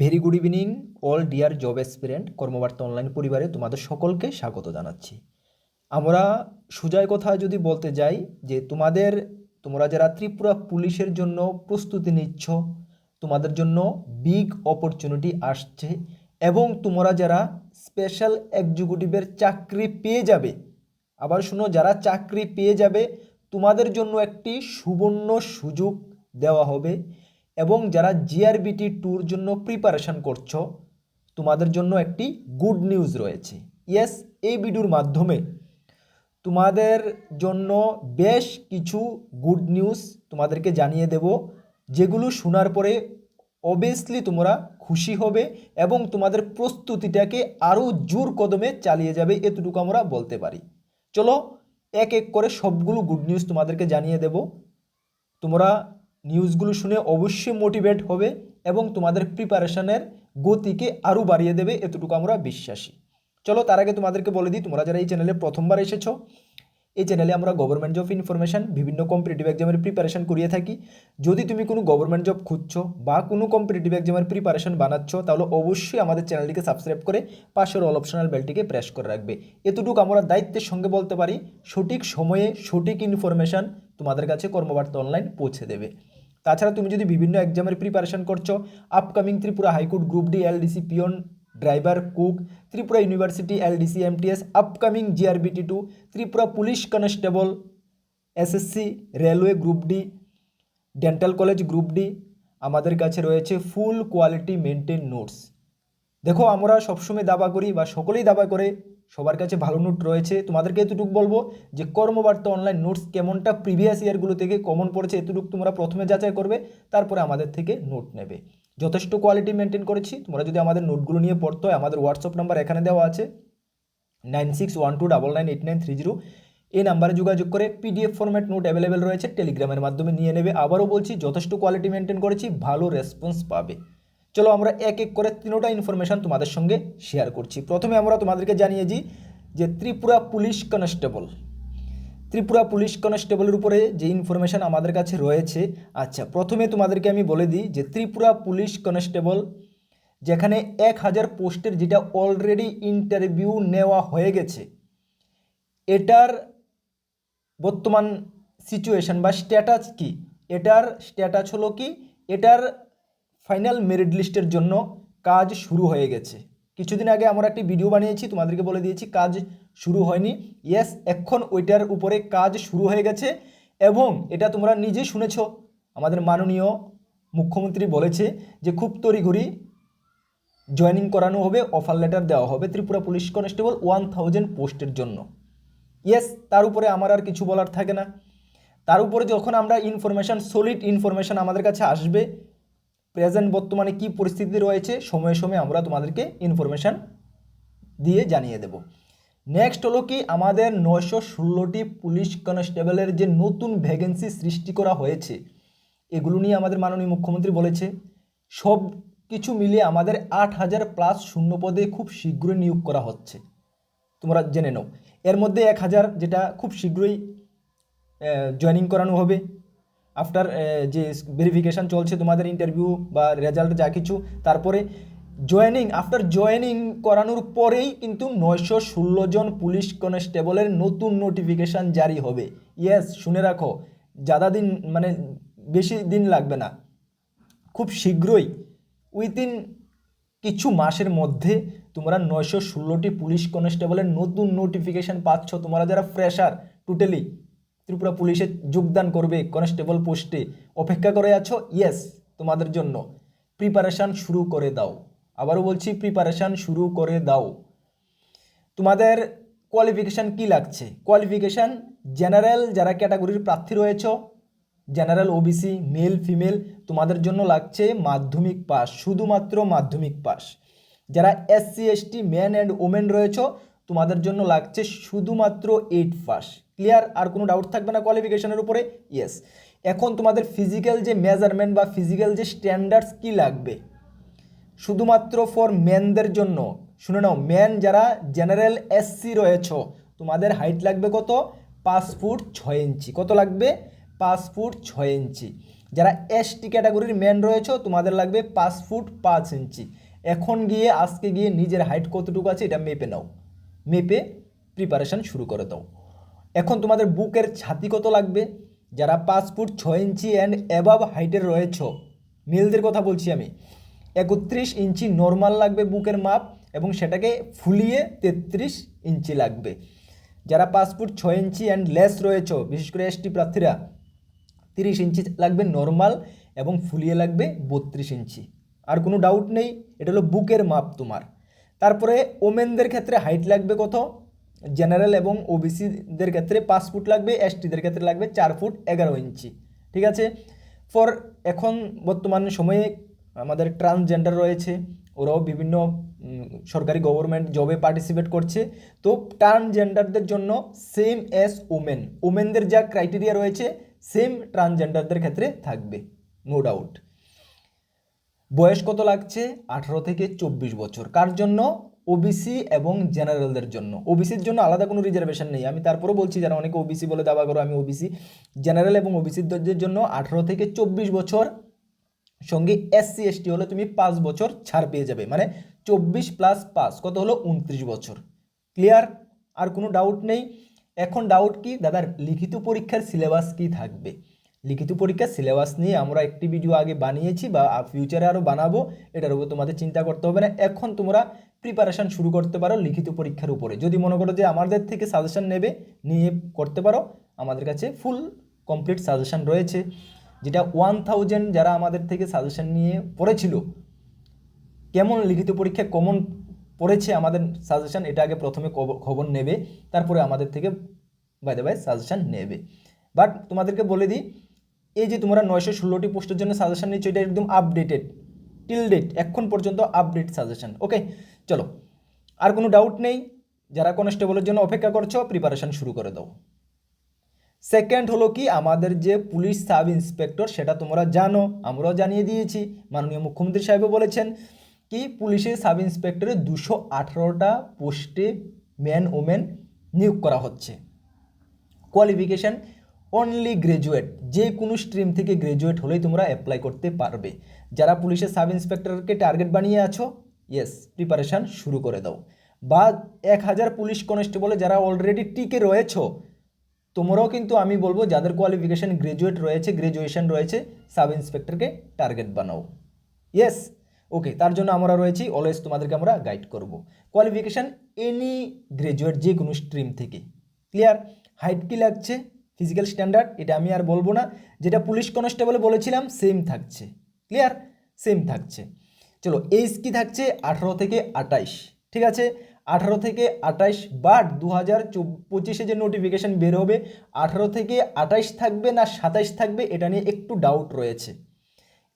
Very good evening all dear job experience Karmabarta online পরিবারে তোমাদের সকলকে স্বাগত জানাচ্ছি। আমরা সোজায় কথা যদি বলতে যাই যে তোমাদের, তোমরা যারা ত্রিপুরা পুলিশের জন্য প্রস্তুতি নিচ্ছ, তোমাদের জন্য বিগ অপরচুনিটি আসছে এবং তোমরা যারা স্পেশাল এক্সিকিউটিভের চাকরি পেয়ে যাবে, আবার শুনো যারা চাকরি পেয়ে যাবে, তোমাদের জন্য একটি সুবর্ণ সুযোগ দেওয়া হবে। এবং যারা জিআরবিটি ট্যুর জন্য প্রিপারেশন করছ, তোমাদের জন্য একটি গুড নিউজ রয়েছে। ইয়েস এই ভিডিওর মাধ্যমে তোমাদের জন্য বেশ কিছু গুড নিউজ তোমাদেরকে জানিয়ে দেব, যেগুলো শোনার পরে অবভিয়াসলি তোমরা খুশি হবে এবং তোমাদের প্রস্তুতিটাকে আরও জোর কদমে চালিয়ে যাবে এতটুকু আমরা বলতে পারি। চলো, এক এক করে সবগুলো গুড নিউজ তোমাদেরকে জানিয়ে দেব। তোমরা নিউজগুলো শুনে অবশ্যই মোটিভেট হবে এবং তোমাদের প্রিপারেশনের গতিকে আরও বাড়িয়ে দেবে এতটুকু আমরা বিশ্বাসী। চলো তার আগে তোমাদেরকে বলে দিই, তোমরা যারা এই চ্যানেলে প্রথমবার এসেছ, এই চ্যানেলে আমরা গভর্নমেন্ট জব ইনফরমেশন বিভিন্ন কম্পিটিটিভ এক্সামের প্রিপারেশন করিয়ে থাকি। যদি তুমি কোনো গভর্নমেন্ট জব খুঁজছো বা কোনো কম্পিটিটিভ এক্সামের প্রিপারেশন বানাচ্ছ, তাহলে অবশ্যই আমাদের চ্যানেলটিকে সাবস্ক্রাইব করে পাশের অল অপশনাল বেলটিকে প্রেস করে রাখবে। এতটুকু আমরা দায়িত্বের সঙ্গে বলতে পারি, সঠিক সময়ে সঠিক ইনফরমেশান তোমাদের কাছে কর্মবার্তা অনলাইন পৌঁছে দেবে। তাছাড়া তুমি যদি বিভিন্ন এক্সামের প্রিপারেশন করছ upcoming Tripura high court group D LDC peon driver cook Tripura university LDC MTS upcoming GRBT to Tripura police constable SSC railway group D dental college group D আমাদের কাছে রয়েছে ফুল কোয়ালিটি মেনটেন নোটস দেখো, আমরা সবসময় দাবা করি বা সকলেই দাবা করে সবার কাছে ভালো নোট রয়েছে। তোমাদেরকে এতটুকু বলব যে কর্মবার্তা অনলাইন নোটস কেমনটা প্রিভিয়াস ইয়ারগুলো থেকে কমন পড়েছে এতটুকু তোমরা প্রথমে যাচাই করবে, তারপরে আমাদের থেকে নোট নেবে। যথেষ্ট কোয়ালিটি মেনটেন করেছি, তোমরা যদি আমাদের নোটগুলো নিয়ে পড়তে হয়, আমাদের হোয়াটসঅ্যাপ নাম্বার এখানে দেওয়া আছে। Nine six one two double nine eight nine three zero এই নাম্বারে যোগাযোগ করে পিডিএফ ফরম্যাট নোট অ্যাভেলেবেল রয়েছে টেলিগ্রামের মাধ্যমে নিয়ে নেবে। আবারও বলছি, যথেষ্ট কোয়ালিটি মেনটেন করেছি, ভালো রেসপন্স পাবে। চলো আমরা এক এক করে তিনোটা ইনফরমেশান তোমাদের সঙ্গে শেয়ার করছি। প্রথমে আমরা তোমাদেরকে জানিয়েছি যে Tripura police constable Tripura police কনস্টেবলের উপরে যে ইনফরমেশান আমাদের কাছে রয়েছে আচ্ছা প্রথমে তোমাদেরকে আমি বলে দিই যে ত্রিপুরা পুলিশ কনস্টেবল যেখানে এক হাজার পোস্টের যেটা অলরেডি ইন্টারভিউ নেওয়া হয়ে গেছে, এটার বর্তমান সিচুয়েশন বা স্ট্যাটাস কি? এটার স্ট্যাটাস হলো কি? এটার ফাইনাল মেরিট লিস্টের জন্য কাজ শুরু হয়ে গেছে। কিছুদিন আগে আমরা একটি ভিডিও বানিয়েছি, তোমাদেরকে বলে দিয়েছি কাজ শুরু হয়নি। ইয়েস এখন ওইটার উপরে কাজ শুরু হয়ে গেছে এবং এটা তোমরা নিজে শুনেছ। আমাদের মাননীয় মুখ্যমন্ত্রী বলেছে যে খুব তড়িঘড়ি জয়েনিং করানো হবে অফার লেটার দেওয়া হবে Tripura police constable one thousand পোস্টের জন্য। ইয়েস তার উপরে আমার আর কিছু বলার থাকে না। তার উপরে যখন আমরা ইনফরমেশান সলিড ইনফরমেশান আমাদের কাছে আসবে প্রেজেন্ট বর্তমানে কি পরিস্থিতি রয়েছে, সময়ে সময়ে আমরা তোমাদেরকে ইনফরমেশান দিয়ে জানিয়ে দেব। নেক্সট হলো কি, আমাদের নয়শো ষোলোটি পুলিশ কনস্টেবলের যে নতুন ভ্যাকেন্সি সৃষ্টি করা হয়েছে, এগুলো নিয়ে আমাদের মাননীয় মুখ্যমন্ত্রী বলেছে। সব কিছু মিলিয়ে আমাদের আট হাজার প্লাস শূন্য পদে খুব শীঘ্রই নিয়োগ করা হচ্ছে। তোমরা জেনে নাও। এর মধ্যে এক হাজার যেটা খুব শীঘ্রই জয়েনিং করানো হবে। আফটার যে ভেরিফিকেশান চলছে তোমাদের ইন্টারভিউ বা রেজাল্ট যা কিছু, তারপরে জয়েনিং আফটার জয়েনিং করানোর পরেই কিন্তু নয়শো ষোলো জন পুলিশ কনস্টেবলের নতুন নোটিফিকেশান জারি হবে। ইয়েস শুনে রাখো, যাদা দিন মানে বেশি দিন লাগবে না। খুব শীঘ্রই উইদিন কিছু মাসের মধ্যে তোমরা নয়শো ষোলোটি পুলিশ কনস্টেবলের নতুন নোটিফিকেশান পাচ্ছ। তোমরা যারা ফ্রেশার টোটালি ত্রিপুরা পুলিশে যোগদান করবে কনস্টেবল পোস্টে। অপেক্ষা করে আছো? ইয়েস তোমাদের জন্য। প্রিপারেশান শুরু করে দাও। আবারও বলছি প্রিপারেশান শুরু করে দাও। তোমাদের কোয়ালিফিকেশান কি লাগছে? কোয়ালিফিকেশান জেনারেল যারা ক্যাটাগরির প্রার্থী রয়েছ জেনারেল ওবিসি মেল ফিমেল তোমাদের জন্য লাগছে মাধ্যমিক পাস শুধুমাত্র মাধ্যমিক পাস যারা SC ST man and women রয়েছ, তোমাদের জন্য লাগছে শুধুমাত্র এইট পাস ক্লিয়ার আর কোনো ডাউট থাকবে না কোয়ালিফিকেশনের উপরে? ইয়েস এখন তোমাদের ফিজিক্যাল যে মেজারমেন্ট বা ফিজিক্যাল যে স্ট্যান্ডার্ডস কি লাগবে? শুধুমাত্র ফর ম্যানদের জন্য। শুনে নাও ম্যান যারা জেনারেল এসসি রয়েছ, তোমাদের হাইট লাগবে কত? পাঁচ ফুট ছয় ইঞ্চি। কত লাগবে? পাঁচ ফুট ছয় ইঞ্চি। যারা এসটি ক্যাটাগরির ম্যান রয়েছে, তোমাদের লাগবে পাঁচ ফুট পাঁচ ইঞ্চি। এখন গিয়ে, আজকে গিয়ে নিজের হাইট কতটুকু আছে, এটা মেপে নাও। মেপে প্রিপারেশন শুরু করে দাও। এখন তোমাদের বুকের ছাতি কত লাগবে? যারা পাঁচ ফুট ছয় ইঞ্চি অ্যান্ড অ্যাবাভ হাইটের রয়েছ মেলদের কথা বলছি আমি। একত্রিশ ইঞ্চি নর্মাল লাগবে বুকের মাপ এবং সেটাকে ফুলিয়ে তেত্রিশ ইঞ্চি লাগবে। যারা পাঁচ ফুট ছয় ইঞ্চি অ্যান্ড লেস রয়েছ, বিশেষ করে এসটি প্রার্থীরা, তিরিশ ইঞ্চি লাগবে নর্মাল এবং ফুলিয়ে লাগবে বত্রিশ ইঞ্চি। আর কোনো ডাউট নেই, এটা হলো বুকের মাপ তোমার। তারপরে ওমেনদের ক্ষেত্রে হাইট লাগবে কত? জেনারেল এবং ওবিসিদের ক্ষেত্রে পাঁচ ফুট লাগবে, এসটিদের ক্ষেত্রে লাগবে চার ফুট এগারো ইঞ্চি। ঠিক আছে? ফর এখন বর্তমান সময়ে আমাদের ট্রান্সজেন্ডার রয়েছে, ওরাও বিভিন্ন সরকারি গভর্নমেন্ট জবে পার্টিসিপেট করছে। তো ট্রান্সজেন্ডারদের জন্য সেম এস ওমেন, ওমেনদের যা ক্রাইটেরিয়া রয়েছে, সেম ট্রান্সজেন্ডারদের ক্ষেত্রে থাকবে, নো ডাউট। বয়স কত লাগছে? আঠারো থেকে চব্বিশ বছর। কার জন্য? ওবিসি এবং জেনারেলদের জন্য। ওবিসির জন্য আলাদা কোনো রিজার্ভেশন নেই। আমি তারপরেও বলছি, যারা অনেকে ওবিসি বলে দাবা করো, আমি ওবিসি জেনারেল এবং ওবিসিদের জন্য আঠারো থেকে চব্বিশ বছর সঙ্গে এসসি এসটি হলে তুমি পাঁচ বছর ছাড় পেয়ে যাবে। মানে চব্বিশ প্লাস পাঁচ, কত হলো? উনত্রিশ বছর। ক্লিয়ার আর কোনো ডাউট নেই? এখন ডাউট কি? দাদার লিখিত পরীক্ষার সিলেবাস কি থাকবে? লিখিত পরীক্ষার সিলেবাস নিয়ে আমরা একটি ভিডিও আগে বানিয়েছি বা ফিউচারে আরও বানাবো। এটার উপর তোমাদের চিন্তা করতে হবে না। এখন তোমরা প্রিপারেশন শুরু করতে পারো লিখিত পরীক্ষার উপরে। যদি মনে করো যে আমাদের থেকে সাজেশন নেবে, নিয়ে করতে পারো, আমাদের কাছে ফুল কমপ্লিট সাজেশন রয়েছে। যেটা ওয়ান থাউজেন্ড যারা আমাদের থেকে সাজেশন নিয়ে পড়েছিল, কেমন লিখিত পরীক্ষা, কমন পড়েছে আমাদের সাজেশন এটা আগে প্রথমে খবর নেবে, তারপরে আমাদের থেকে বাইদে বাই সাজেশন নেবে। বাট তোমাদেরকে বলে দিই, এই যে তোমরা নয়শো ষোলোটি পোস্টের জন্য সাজেশন নিচ্ছ, এটা একদম আপডেটেড টিল ডেট এখন পর্যন্ত আপডেট সাজেশন ওকে চলো, আর কোনো ডাউট নেই, যারা কনস্টেবলের জন্য অপেক্ষা করছ প্রিপারেশন শুরু করে দাও। সেকেন্ড হলো কি, আমাদের যে পুলিশ সাব ইন্সপেক্টর সেটা তোমরা জানো, আমরাও জানিয়ে দিয়েছি, মাননীয় মুখ্যমন্ত্রী সাহেবও বলেছেন কি, পুলিশের সাব ইন্সপেক্টরে দুশো আঠারোটা পোস্টে ম্যান ওমেন নিয়োগ করা হচ্ছে। কোয়ালিফিকেশান অনলি গ্রাজুয়েট যে কোনো স্ট্রিম থেকে গ্রাজুয়েট হলেই তোমরা অ্যাপ্লাই করতে পারবে। যারা পুলিশের সাব ইন্সপেক্টরকে টার্গেট বানিয়ে আছো ইয়েস প্রিপারেশান শুরু করে দাও। বা এক হাজার পুলিশ কনস্টেবলে যারা অলরেডি টিকে রয়েছো, তোমরাও কিন্তু আমি বলব যাদের কোয়ালিফিকেশান গ্রাজুয়েট রয়েছে গ্রাজুয়েশন রয়েছে সাব ইন্সপেক্টরকে টার্গেট বানাও। ইয়েস ওকে তার জন্য আমরা রয়েছি অলওয়েজ তোমাদেরকে আমরা গাইড করব। কোয়ালিফিকেশান এনি গ্রাজুয়েট যে কোনো স্ট্রিম থেকে। ক্লিয়ার হাইট কী লাগছে? ফিজিক্যাল স্ট্যান্ডার্ড এটা আমি আর বলব না। যেটা পুলিশ কনস্টেবলে বলেছিলাম সেম থাকছে। ক্লিয়ার সেম থাকছে। চলো এইজ কি থাকছে? আঠারো থেকে আটাইশ ঠিক আছে? আঠারো থেকে আটাইশ বাট দু হাজার পঁচিশে যে নোটিফিকেশান বের হবে আঠারো থেকে আটাইশ থাকবে না সাতাইশ থাকবে, এটা নিয়ে একটু ডাউট রয়েছে।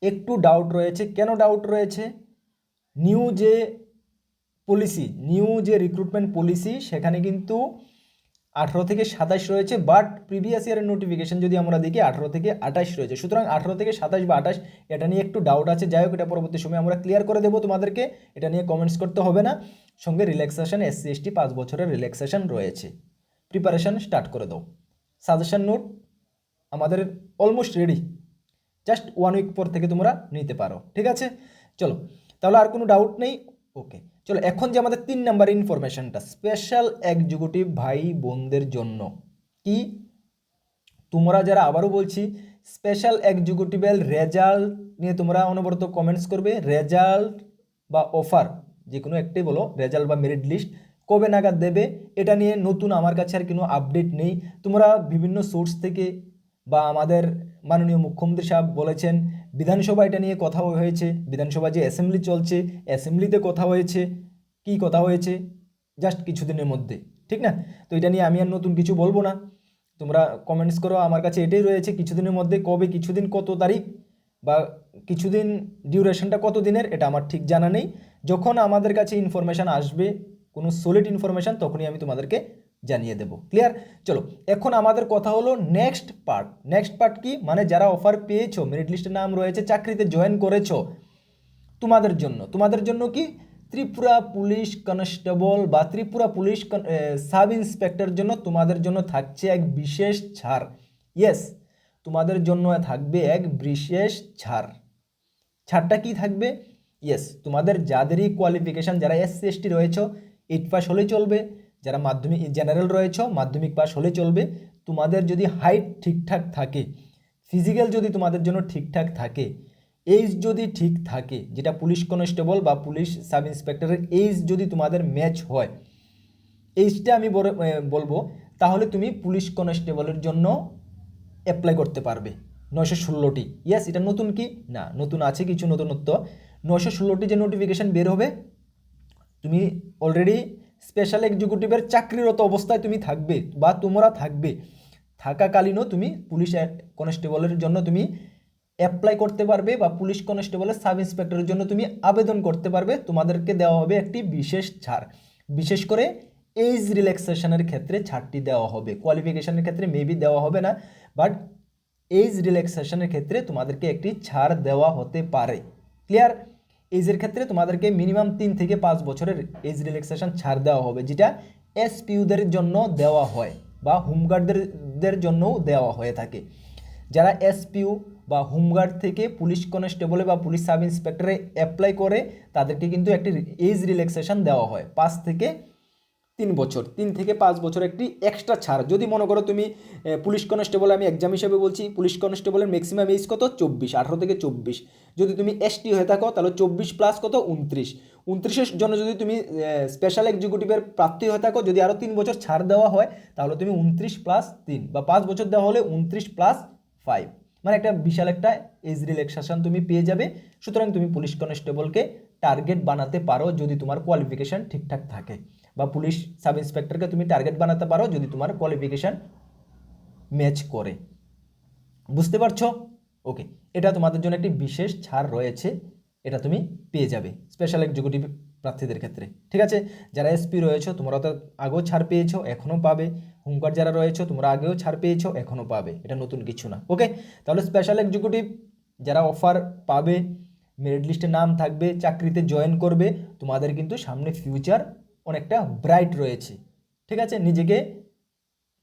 একটু ডাউট রয়েছে। কেন ডাউট রয়েছে? নিউ যে পলিসি নিউ যে রিক্রুটমেন্ট পলিসি সেখানে কিন্তু আঠারো থেকে সাতাশ রয়েছে বাট প্রিভিয়াস ইয়ারের নোটিফিকেশন যদি আমরা দেখি, আঠারো থেকে আঠাশ রয়েছে। সুতরাং আঠারো থেকে সাতাশ বা আঠাশ, এটা নিয়ে একটু ডাউট আছে। যাই হোক, এটা পরবর্তী সময় আমরা ক্লিয়ার করে দেবো তোমাদেরকে। এটা নিয়ে কমেন্টস করতে হবে না। সঙ্গে রিল্যাক্সেশন এসসি এসটি পাঁচ বছরের রিল্যাক্সেশন রয়েছে। প্রিপারেশন স্টার্ট করে দাও। সাজেশন নোট আমাদের almost ready just one week পর থেকে তোমরা নিতে পারো। ঠিক আছে? চলো, তাহলে আর কোনো ডাউট নেই? ওকে চলো, এখন যে আমাদের তিন নাম্বার ইনফরমেশনটা স্পেশাল এক্সিকিউটিভ ভাই বোনদের জন্য। কি? তোমরা যারা আবারও বলছি স্পেশাল এক্সিকিউটিভের রেজাল্ট নিয়ে তোমরা অনবরত কমেন্টস করবে। রেজাল্ট বা অফার যে কোনো একটাই বলো রেজাল্ট বা মেরিট লিস্ট কবে নাগাদ দেবে, এটা নিয়ে নতুন আমার কাছে আর কোনো আপডেট নেই। তোমরা বিভিন্ন সোর্স থেকে বা আমাদের মাননীয় মুখ্যমন্ত্রী সাহেব বলেছেন বিধানসভা এটা নিয়ে কথা হয়েছে, বিধানসভা যে অ্যাসেম্বলি চলছে অ্যাসেম্বলিতে কথা হয়েছে, কি কথা হয়েছে? জাস্ট কিছুদিনের মধ্যে, ঠিক না? তো এটা নিয়ে আমি আর নতুন কিছু বলব না। তোমরা কমেন্টস করো, আমার কাছে এটাই রয়েছে, কিছুদিনের মধ্যে কবে, কিছুদিন কত তারিখ বা কিছুদিন ডিউরেশনটা কত দিনের, এটা আমার ঠিক জানা নেই। যখন আমাদের কাছে ইনফরমেশান আসবে, কোনো সলিড ইনফরমেশান তখনই আমি তোমাদেরকে জানিয়ে দেবো। ক্লিয়ার চলো, এখন আমাদের কথা হলো নেক্সট পার্ট নেক্সট পার্ট কি? মানে যারা অফার পেয়েছ মেরিট লিস্টের নাম রয়েছে, চাকরিতে জয়েন করেছ, তোমাদের জন্য। তোমাদের জন্য কি? ত্রিপুরা পুলিশ কনস্টেবল বা ত্রিপুরা পুলিশ সাব ইন্সপেক্টর জন্য তোমাদের জন্য থাকছে এক বিশেষ ছাড়। ইয়েস তোমাদের জন্য থাকবে এক বিশেষ ছাড়। ছাড়টা কি থাকবে? ইয়েস তোমাদের যাদেরই কোয়ালিফিকেশান যারা এসসি এসটি রয়েছ এইট পাস হলেই চলবে। যারা মাধ্যমিক জেনারেল রয়েছ, মাধ্যমিক পাস হলে চলবে, তোমাদের যদি হাইট ঠিকঠাক থাকে ফিজিক্যাল যদি তোমাদের জন্য ঠিকঠাক থাকে এইজ যদি ঠিক থাকে, যেটা পুলিশ কনস্টেবল বা পুলিশ সাব ইন্সপেক্টরের এইজ যদি তোমাদের ম্যাচ হয় এইজটা আমি বলে- বলব, তাহলে তুমি পুলিশ কনস্টেবলের জন্য অ্যাপ্লাই করতে পারবে। নয়শো ষোলোটি। ইয়াস এটা নতুন কি? না, নতুন আছে কিছু নতুনত্ব। নয়শো ষোলোটি যে নোটিফিকেশান বের হবে, তুমি অলরেডি স্পেশাল এক্সিকিউটিভের চাকরিরত অবস্থায় তুমি থাকবে বা তোমরা থাকবে। থাকাকালীনও তুমি পুলিশ কনস্টেবলের জন্য তুমি অ্যাপ্লাই করতে পারবে বা পুলিশ কনস্টেবলের সাব ইন্সপেক্টরের জন্য তুমি আবেদন করতে পারবে। তোমাদেরকে দেওয়া হবে একটি বিশেষ ছাড়। বিশেষ করে এইজ রিল্যাক্সেশনের ক্ষেত্রে ছাড়টি দেওয়া হবে। কোয়ালিফিকেশনের ক্ষেত্রে মেবি দেওয়া হবে না বাট এইজ রিল্যাক্সেশনের ক্ষেত্রে তোমাদেরকে একটি ছাড় দেওয়া হতে পারে। ক্লিয়ার এজের ক্ষেত্রে তোমাদেরকে মিনিমাম তিন থেকে পাঁচ বছরের এজ রিল্যাক্সেশন ছাড় দেওয়া হবে, যেটা এসপিউদের জন্য দেওয়া হয় বা হোমগার্ডদের জন্যও দেওয়া হয়ে থাকে। যারা এসপিউ বা হোমগার্ড থেকে পুলিশ কনস্টেবলে বা পুলিশ সাব ইন্সপেক্টরে অ্যাপ্লাই করে, তাদেরকে কিন্তু একটি এজ রিল্যাক্সেশন দেওয়া হয়। পাঁচ থেকে তিন বছর, তিন থেকে পাঁচ বছর একটি এক্সট্রা ছাড়। যদি মনে করো তুমি পুলিশ কনস্টেবল আমি এক্সাম হিসেবে বলছি, পুলিশ কনস্টেবলের ম্যাক্সিমাম এজ কত? চব্বিশ, আঠারো থেকে চব্বিশ। যদি তুমি এসটি হয়ে থাকো, তাহলে চব্বিশ প্লাস কত? উনত্রিশ। উনত্রিশের জন্য যদি তুমি স্পেশাল এক্সিকিউটিভের প্রাপ্তি হয়ে থাকো, যদি আরও তিন বছর ছাড় দেওয়া হয়, তাহলে তুমি উনত্রিশ প্লাস তিন বা পাঁচ বছর দেওয়া হলে উনত্রিশ প্লাস ফাইভ মানে একটা বিশাল একটা এজ রিল্যাক্সেশন তুমি পেয়ে যাবে। সুতরাং তুমি পুলিশ কনস্টেবলকে টার্গেট বানাতে পারো যদি তোমার কোয়ালিফিকেশান ঠিকঠাক থাকে। বা পুলিশ সাব ইন্সপেক্টরকে তুমি টার্গেট বানাতে পারো যদি তোমার কোয়ালিফিকেশান ম্যাচ করে। বুঝতে পারছ? ওকে এটা তোমাদের জন্য একটি বিশেষ ছাড় রয়েছে, এটা তুমি পেয়ে যাবে স্পেশাল এক্সিকিউটিভ প্রার্থীদের ক্ষেত্রে। ঠিক আছে? যারা এসপি রয়েছে, তোমরা তো আগেও ছাড় পেয়েছ এখনও পাবে। হোমগার্ড যারা রয়েছে, তোমরা আগেও ছাড় পেয়েছ এখনও পাবে। এটা নতুন কিছু না। ওকে তাহলে স্পেশাল এক্সিকিউটিভ যারা অফার পাবে মেরিট লিস্টে নাম থাকবে, চাকরিতে জয়েন করবে, তোমাদের কিন্তু সামনে ফিউচার অনেকটা ব্রাইট রয়েছে। ঠিক আছে? নিজেকে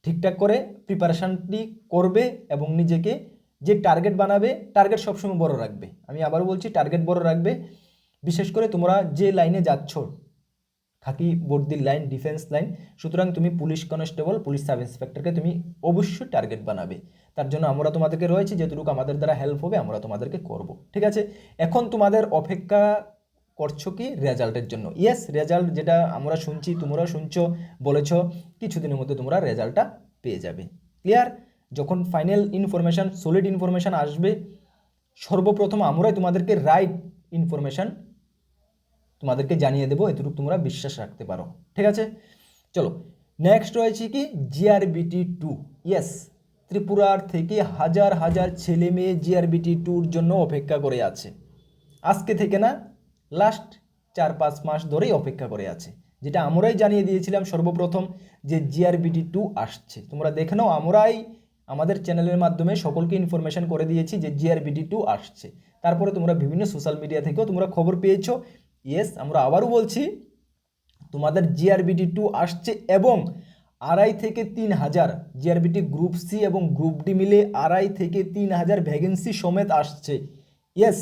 ঠিকঠাক করে প্রিপারেশানটি করবে এবং নিজেকে যে টার্গেট বানাবে টার্গেট সবসময় বড় রাখবে। আমি আবার বলছি টার্গেট বড় রাখবে। বিশেষ করে তোমরা যে লাইনে যাচ্ছ, খাকি বর্দির লাইন ডিফেন্স লাইন সুতরাং তুমি পুলিশ কনস্টেবল পুলিশ সাব ইন্সপেক্টরকে তুমি অবশ্যই টার্গেট বানাবে। তার জন্য আমরা তোমাদেরকে রয়েছি, যেটুকু আমাদের দ্বারা হেল্প হবে, আমরা তোমাদেরকে করব। ঠিক আছে? এখন তোমাদের অপেক্ষা করছ কি রেজাল্টের জন্য? ইয়েস রেজাল্ট যেটা আমরা শুনছি তোমরা শুনছো, বলেছ, কিছুদিনের মধ্যে তোমরা রেজাল্টটা পেয়ে যাবে। ক্লিয়ার যখন ফাইনাল ইনফরমেশান সলিড ইনফরমেশান আসবে, সর্বপ্রথম আমরাই তোমাদেরকে রাইট ইনফরমেশান তোমাদেরকে জানিয়ে দেবো, এতটুকু তোমরা বিশ্বাস রাখতে পারো। ঠিক আছে? চলো নেক্সট রয়েছে কি? জিআরবিটি টু ইয়েস ত্রিপুরার থেকে হাজার হাজার ছেলে মেয়ে জিআরবিটি টুর জন্য অপেক্ষা করে আছে। আজকে থেকে না লাস্ট চার পাঁচ মাস ধরেই অপেক্ষা করে আছে। যেটা আমরাই জানিয়ে দিয়েছিলাম সর্বপ্রথম যে জিআরবিটি টু আসছে। তোমরা দেখে নাও, আমরাই আমাদের চ্যানেলের মাধ্যমে সকলকে ইনফরমেশন করে দিয়েছি যে জিআরবিটি টু আসছে। তারপরে তোমরা বিভিন্ন সোশ্যাল মিডিয়া থেকেও তোমরা খবর পেয়েছ। ইয়েস আমরা আবারও বলছি, তোমাদের জিআরবিটি টু আসছে এবং আড়াই থেকে তিন হাজার জিআরবিটি গ্রুপ সি এবং গ্রুপ ডি মিলে আড়াই থেকে তিন হাজার ভ্যাকেন্সি সমেত আসছে। ইয়েস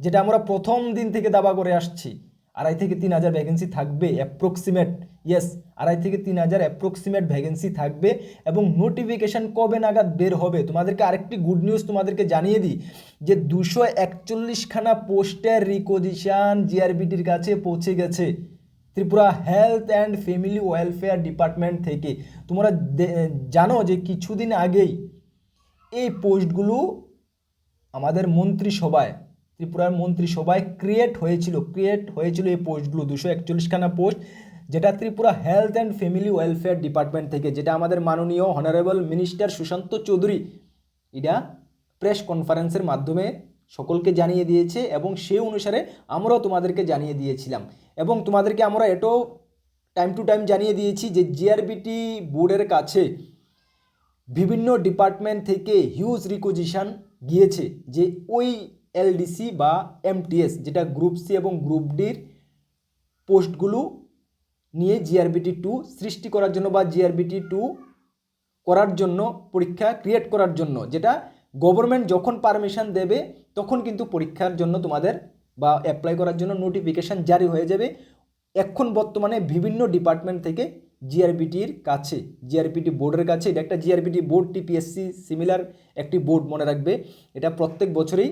যেটা আমরা প্রথম দিন থেকে দাবা করে আসছি। আড়াই থেকে তিন হাজার ভ্যাকেন্সি থাকবে অ্যাপ্রক্সিমেট ইয়েস আড়াই থেকে তিন হাজার অ্যাপ্রক্সিমেট ভ্যাকেন্সি থাকবে এবং নোটিফিকেশান কবে নাগাদ বের হবে, তোমাদেরকে আরেকটি গুড নিউজ তোমাদেরকে জানিয়ে দিই যে দুশো একচল্লিশখানা পোস্টের রিকোজিশন জিআরবিটির কাছে পৌঁছে গেছে Tripura health and family welfare department থেকে। তোমরা জানো যে কিছুদিন আগেই এই পোস্টগুলো আমাদের মন্ত্রিসভায় ত্রিপুরার মন্ত্রিসভায় ক্রিয়েট হয়েছিল ক্রিয়েট হয়েছিল এই পোস্টগুলো দুশো একচল্লিশখানা পোস্ট যেটা Tripura health and family welfare department থেকে, যেটা আমাদের মাননীয় হনারেবল মিনিস্টার সুশান্ত চৌধুরী, এটা প্রেস কনফারেন্সের মাধ্যমে সকলকে জানিয়ে দিয়েছে এবং সেই অনুসারে আমরাও তোমাদেরকে জানিয়ে দিয়েছিলাম। এবং তোমাদেরকে আমরা এটাও টাইম টু টাইম জানিয়ে দিয়েছি যে জিআরবিটি বোর্ডের কাছে বিভিন্ন ডিপার্টমেন্ট থেকে হিউজ রিকোজিশান গিয়েছে যে ওই এলডিসি বা এমটিএস, যেটা গ্রুপ সি এবং গ্রুপ ডির পোস্টগুলো নিয়ে জিআরবিটি টু সৃষ্টি করার জন্য বা জিআরবিটি টু করার জন্য, পরীক্ষা ক্রিয়েট করার জন্য, যেটা গভর্নমেন্ট যখন পারমিশন দেবে, তখন কিন্তু পরীক্ষার জন্য তোমাদের বা অ্যাপ্লাই করার জন্য নোটিফিকেশান জারি হয়ে যাবে। এখন বর্তমানে বিভিন্ন ডিপার্টমেন্ট থেকে জিআরবিটির কাছে জিআরপিটি বোর্ডের কাছে, এটা একটা জিআরপিটি বোর্ড টিপিএসসি সিমিলার একটি বোর্ড মনে রাখবে। এটা প্রত্যেক বছরেই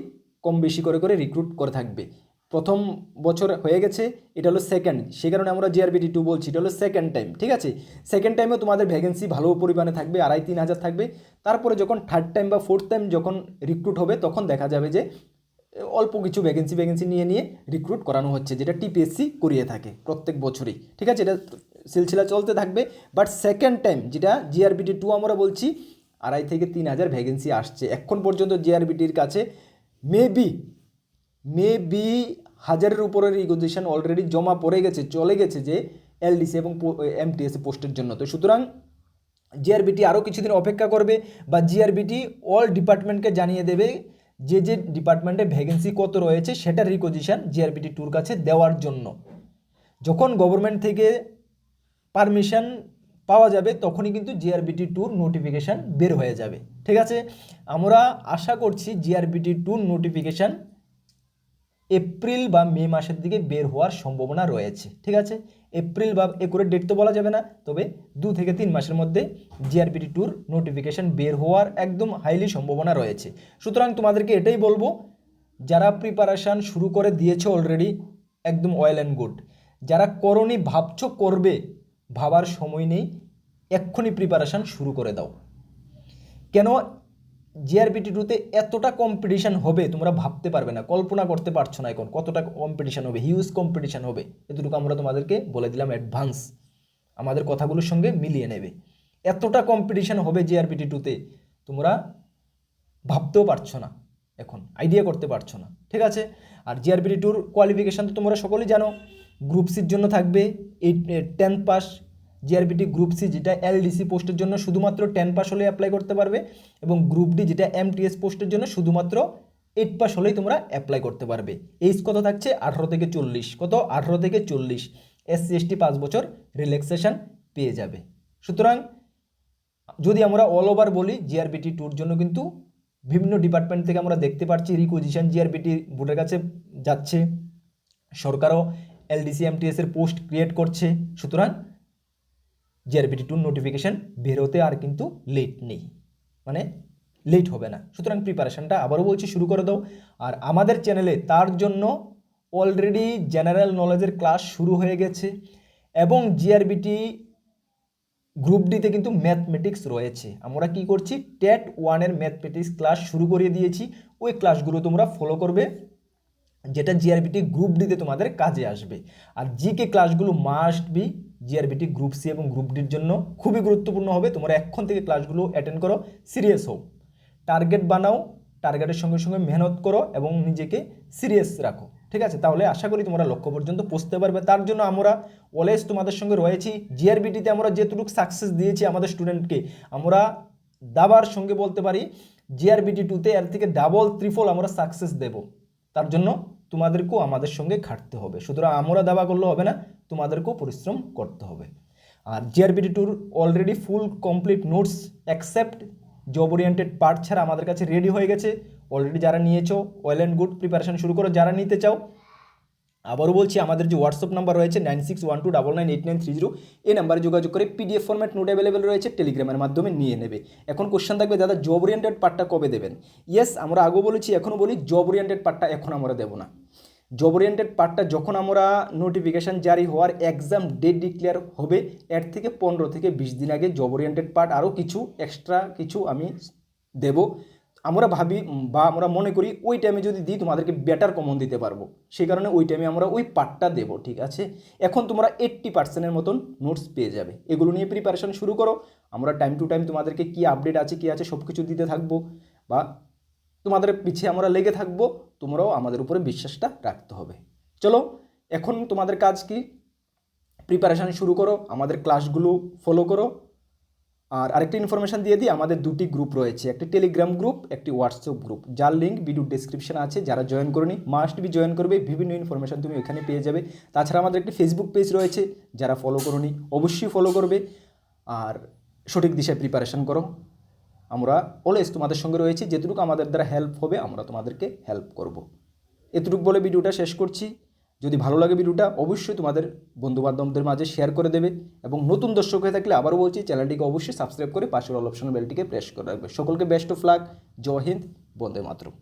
কম বেশি করে করে রিক্রুট করে থাকবে। প্রথম বছর হয়ে গেছে, এটা হলো সেকেন্ড সে কারণে আমরা জিআরবিটি টু বলছি, এটা হলো সেকেন্ড টাইম ঠিক আছে? সেকেন্ড টাইমেও তোমাদের ভ্যাকেন্সি ভালো পরিমাণে থাকবে, আড়াই তিন হাজার থাকবে। তারপরে যখন থার্ড টাইম বা ফোর্থ টাইম যখন রিক্রুট হবে, তখন দেখা যাবে যে, অল্প কিছু ভ্যাকেন্সি ভ্যাকেন্সি নিয়ে নিয়ে রিক্রুট করানো হচ্ছে, যেটা টিপিএসসি করিয়ে থাকে প্রত্যেক বছরই, ঠিক আছে? এটা সিলসিলা চলতে থাকবে বাট সেকেন্ড টাইম যেটা জিআরবিটি টু আমরা বলছি, আড়াই থেকে তিন হাজার ভ্যাকেন্সি আসছে। এখন পর্যন্ত জিআরবিটির কাছে মেবি মেবি হাজারের উপরের রিকোজিশন অলরেডি জমা পড়ে গেছে, চলে গেছে যে এলডিসি এবং এমটিএস পোস্টের জন্য। তো সুতরাং জিআরবিটি আরও কিছুদিন অপেক্ষা করবে বা জিআরবিটি অল ডিপার্টমেন্টকে জানিয়ে দেবে যে যে ডিপার্টমেন্টে ভ্যাকেন্সি কত রয়েছে সেটার রিকোজিশন জিআরবিটি টুর কাছে দেওয়ার জন্য। যখন গভর্নমেন্ট থেকে পারমিশন পাওয়া যাবে, তখনই কিন্তু জিআরবিটি টুর নোটিফিকেশান বের হয়ে যাবে। ঠিক আছে? আমরা আশা করছি জিআরবিটি টুর নোটিফিকেশান এপ্রিল বা মে মাসের দিকে বের হওয়ার সম্ভাবনা রয়েছে। ঠিক আছে? এপ্রিল বা একুরেট ডেট তো বলা যাবে না, তবে দু থেকে তিন মাসের মধ্যে জিআরপিটি টুর নোটিফিকেশান বের হওয়ার একদম হাইলি সম্ভাবনা রয়েছে। সুতরাং তোমাদেরকে এটাই বলব, যারা প্রিপারেশান শুরু করে দিয়েছে অলরেডি একদম অয়েল অ্যান্ড গুড যারা করনি ভাবছ করবে, ভাবার সময় নেই, এক্ষুনি প্রিপারেশান শুরু করে দাও। কেন জিআরপিটি টুতে এতটা কম্পিটিশান হবে? তোমরা ভাবতে পারবে না, কল্পনা করতে পারছ না এখন কতটা কম্পিটিশান হবে হিউজ কম্পিটিশান হবে। এতটুকু আমরা তোমাদেরকে বলে দিলাম অ্যাডভান্স আমাদের কথাগুলোর সঙ্গে মিলিয়ে নেবে। এতটা কম্পিটিশান হবে জিআরপিটি টুতে তোমরা ভাবতেও পারছ না এখন আইডিয়া করতে পারছ না, ঠিক আছে? আর জিআরপিটি টুর কোয়ালিফিকেশান তো তোমরা সকলেই জানো। গ্রুপ সির জন্য থাকবে eight tenth pass JRBT group C যেটা এলডিসি পোস্টের জন্য শুধুমাত্র টেন পাস হলে অ্যাপ্লাই করতে পারবে এবং গ্রুপ ডি যেটা এমটিএস পোস্টের জন্য শুধুমাত্র এইট পাস হলেই তোমরা অ্যাপ্লাই করতে পারবে। এইজ কত থাকছে? আঠারো থেকে চল্লিশ। কত? আঠারো থেকে চল্লিশ। এসসি এসটি পাঁচ বছর রিল্যাক্সেশন পেয়ে যাবে। সুতরাং যদি আমরা অল ওভার বলি জিআরবিটি টুর জন্য কিন্তু বিভিন্ন ডিপার্টমেন্ট থেকে আমরা দেখতে পাচ্ছি রিকোজিশন জিআরবিটি বোর্ডের কাছে যাচ্ছে। সরকারও এলডিসি এমটিএস এর পোস্ট ক্রিয়েট করছে। সুতরাং জিআরপিটি টুর নোটিফিকেশান বেরোতে আর কিন্তু লেট নেই। মানে লেট হবে না। সুতরাং প্রিপারেশানটা আবারও বলছি, শুরু করে দাও। আর আমাদের চ্যানেলে তার জন্য অলরেডি জেনারেল নলেজের ক্লাস শুরু হয়ে গেছে এবং জিআরবিটি গ্রুপ ডিতে কিন্তু ম্যাথমেটিক্স রয়েছে। আমরা কি করছি? টেট ওয়ানের ম্যাথমেটিক্স ক্লাস শুরু করিয়ে দিয়েছি। ওই ক্লাসগুলো তোমরা ফলো করবে, যেটা জিআরবিটি গ্রুপ ডিতে তোমাদের কাজে আসবে। আর জিকে ক্লাসগুলো must be JRBT group C এবং গ্রুপ ডির জন্য খুবই গুরুত্বপূর্ণ হবে। তোমরা এখন থেকে ক্লাসগুলো অ্যাটেন্ড করো সিরিয়াস হও। টার্গেট বানাও টার্গেটের সঙ্গে সঙ্গে মেহনত করো এবং নিজেকে সিরিয়াস রাখো। ঠিক আছে? তাহলে আশা করি তোমরা লক্ষ্য পর্যন্ত পৌঁছতে পারবে। তার জন্য আমরা অলওয়েজ তোমাদের সঙ্গে রয়েছি। জিআরবিটিতে আমরা যেটুকু সাকসেস দিয়েছি আমাদের স্টুডেন্টকে আমরা দাবার সঙ্গে বলতে পারি জিআরবিটি টুতে এর থেকে ডাবল ত্রিফল আমরা সাকসেস দেব। তার জন্য তোমাদেরকেও আমাদের সঙ্গে খাটতে হবে। সুতরাং আমরা দাবা করলে হবে না। তোমাদেরকেও পরিশ্রম করতে হবে। আর জিআরবিটি টুর already full complete notes except job oriented part ছাড়া আমাদের কাছে রেডি হয়ে গেছে। অলরেডি যারা নিয়েছো ওয়েল অ্যান্ড গুড প্রিপারেশন শুরু করো, যারা নিতে চাও। আবারও বলছি, আমাদের যে হোয়াটসঅ্যাপ নাম্বার রয়েছে nine six one two double nine eight nine three zero এই নাম্বারে যোগাযোগ করে পিডিএফ ফরম্যাট নোট অ্যাভেলেবেল রয়েছে টেলিগ্রামের মাধ্যমে নিয়ে নেবে। এখন কোশ্চেন থাকবে, দাদা জব ওরিয়েন্টেড পার্টটা কবে দেবেন? ইয়েস আমরা আগেও বলেছি এখনও বলি জব ওরিয়েন্টেড পার্টটা এখন আমরা দেবো না। জব ওরিয়েন্টেড পার্টটা যখন আমরা নোটিফিকেশান জারি হওয়ার এক্সাম ডেট ডিক্লেয়ার হবে, এর থেকে পনেরো থেকে বিশ দিন আগে জব ওরিয়েন্টেড পার্ট আরও কিছু এক্সট্রা কিছু আমি দেব। আমরা ভাবি বা আমরা মনে করি ওই টাইমে যদি দিই তোমাদেরকে বেটার কমন দিতে পারব। সেই কারণে ওই টাইমে আমরা ওই পার্টটা দেবো, ঠিক আছে? এখন তোমরা এইট্টি পার্সেন্টের মতন নোটস পেয়ে যাবে। এগুলো নিয়ে প্রিপারেশন শুরু করো। আমরা টাইম টু টাইম তোমাদেরকে কী আপডেট আছে, কী আছে সব কিছু দিতে থাকব বা তোমাদের পিছিয়ে আমরা লেগে থাকব, তোমরাও আমাদের উপরে বিশ্বাসটা রাখতে হবে। চলো, এখন তোমাদের কাজ কি? প্রিপারেশান শুরু করো, আমাদের ক্লাসগুলো ফলো করো। আর আরেকটা ইনফরমেশান দিয়ে দিই, আমাদের দুটি গ্রুপ রয়েছে, একটি টেলিগ্রাম গ্রুপ একটি হোয়াটসঅ্যাপ গ্রুপ যার লিঙ্ক ভিডিও ডিসক্রিপশন আছে, যারা জয়েন করনি মাস্ট বি জয়েন করবে, বিভিন্ন ইনফরমেশান তুমি এখানে পেয়ে যাবে। তাছাড়া আমাদের একটি ফেসবুক পেজ রয়েছে, যারা ফলো করনি, অবশ্যই ফলো করবে। আর সঠিক দিশায় প্রিপারেশান করো। আমরা অলওয়েজ তোমাদের সঙ্গে রয়েছি। যেটুকু আমাদের দ্বারা হেল্প হবে, আমরা তোমাদেরকে হেল্প করব। এতটুকু বলে ভিডিওটা শেষ করছি। যদি ভালো লাগে ভিডিওটা, অবশ্যই তোমাদের বন্ধুবান্ধবদের মাঝে শেয়ার করে দেবে এবং নতুন দর্শক হয়ে থাকলে আবারও বলছি, চ্যানেলটিকে অবশ্যই সাবস্ক্রাইব করে পাশের অল অপশন বেলটিকে প্রেস করে রাখবে। সকলকে best of luck Jai Hind. Vande Mataram.